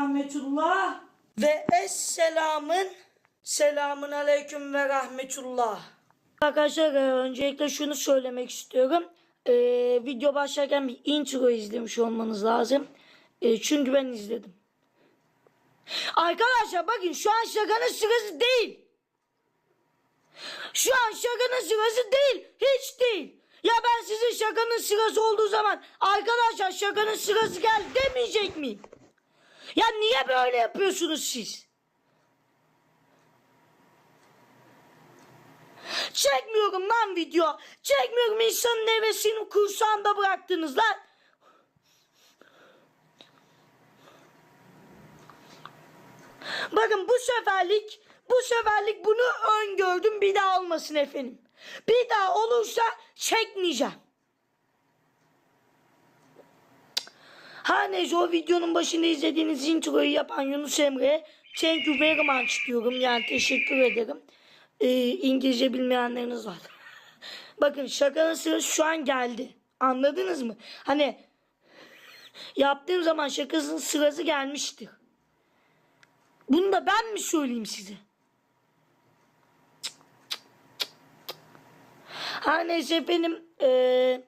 Rahmetullah ve Esselam'ın Selamun Aleyküm ve Rahmetullah. Arkadaşlar e, öncelikle şunu söylemek istiyorum. Ee, video başlarken bir intro izlemiş olmanız lazım. Ee, çünkü ben izledim. Arkadaşlar bakın şu an şakanın sırası değil. Şu an şakanın sırası değil. Hiç değil. Ya ben sizin şakanın sırası olduğu zaman arkadaşlar şakanın sırası geldi demeyecek miyim? Ya niye böyle yapıyorsunuz siz? Çekmiyorum lan video. Çekmiyorum insanın hevesini kursağında bıraktınız lan. Bakın bu seferlik bu seferlik bunu öngördüm bir daha olmasın efendim. Bir daha olursa çekmeyeceğim. Her neyse o videonun başında izlediğiniz introyu yapan Yunus Emre'ye thank you very much diyorum. Yani teşekkür ederim. Ee, İngilizce bilmeyenleriniz var. Bakın şakanın sırası şu an geldi. Anladınız mı? Hani yaptığım zaman şakasının sırası gelmiştir. Bunu da ben mi söyleyeyim size? Her neyse efendim eee,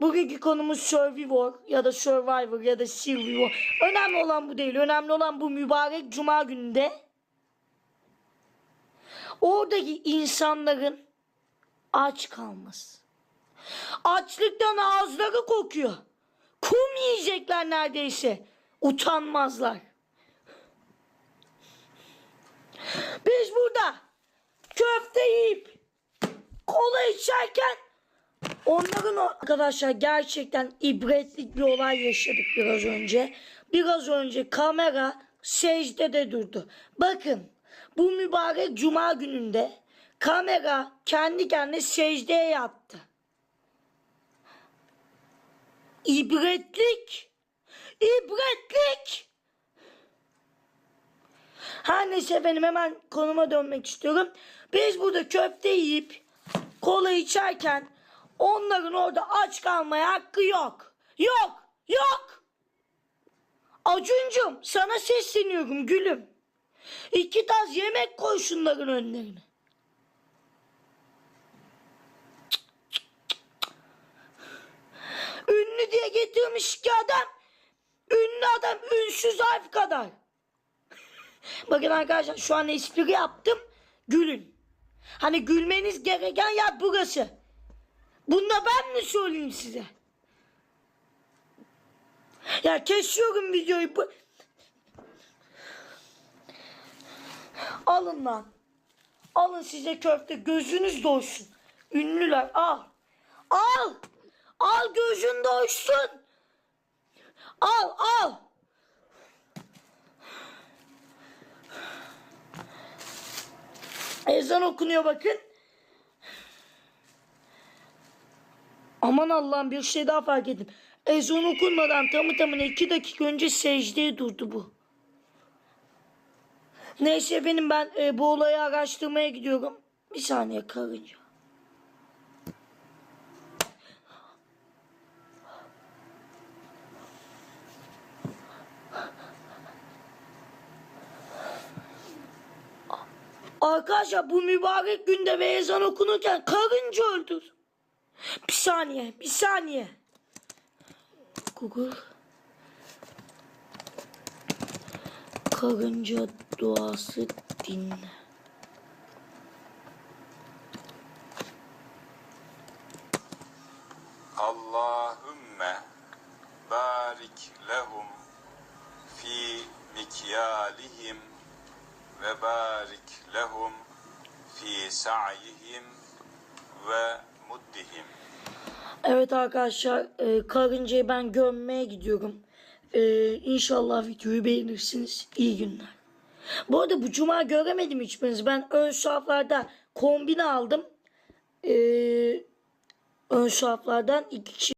bugünkü konumuz Survivor ya da Survivor ya da Survivor. Önemli olan bu değil. Önemli olan bu mübarek cuma gününde oradaki insanların aç kalması. Açlıktan ağızları kokuyor. Kum yiyecekler neredeyse. Utanmazlar. Biz burada köfte yiyip kola içerken onların arkadaşlar gerçekten ibretlik bir olay yaşadık biraz önce. Biraz önce kamera secdede durdu. Bakın bu mübarek cuma gününde kamera kendi kendine secdeye yattı. İbretlik. İbretlik. Her neyse efendim hemen konuma dönmek istiyorum. Biz burada köfte yiyip kola içerken onların orada aç kalmaya hakkı yok. Yok. Yok. Acuncum sana sesleniyorum gülüm. İki tas yemek koy şunların önlerine. Ünlü diye getirmiş ki adam. Ünlü adam ünsüz harf kadar. Bakın arkadaşlar şu an espri yaptım. Gülün. Hani gülmeniz gereken yer burası. Bunu da ben mi söyleyeyim size? Ya kesiyorum videoyu. Bu... Alın lan. Alın size köfte. Gözünüz doysun. Ünlüler al. Al. Al gözün doysun. Al al. Ezan okunuyor bakın. Aman Allah'ım bir şey daha fark ettim. Ezan okunmadan tamı tamına iki dakika önce secdeye durdu bu. Neyse efendim ben e, bu olayı araştırmaya gidiyorum. Bir saniye karınca. Arkadaşlar bu mübarek günde ve ezan okunurken karınca öldür. Bir saniye, bir saniye. Google. Karınca duası dinle. Allahümme barik lehum fi mikyalihim ve barik lehum fi sa'yihim ve. Evet arkadaşlar e, karıncayı ben gömmeye gidiyorum. E, inşallah videoyu beğenirsiniz. İyi günler. Bu arada bu cuma göremedim hiçbiriniz. Ben ön saflarda kombine aldım. E, ön saflardan iki kişi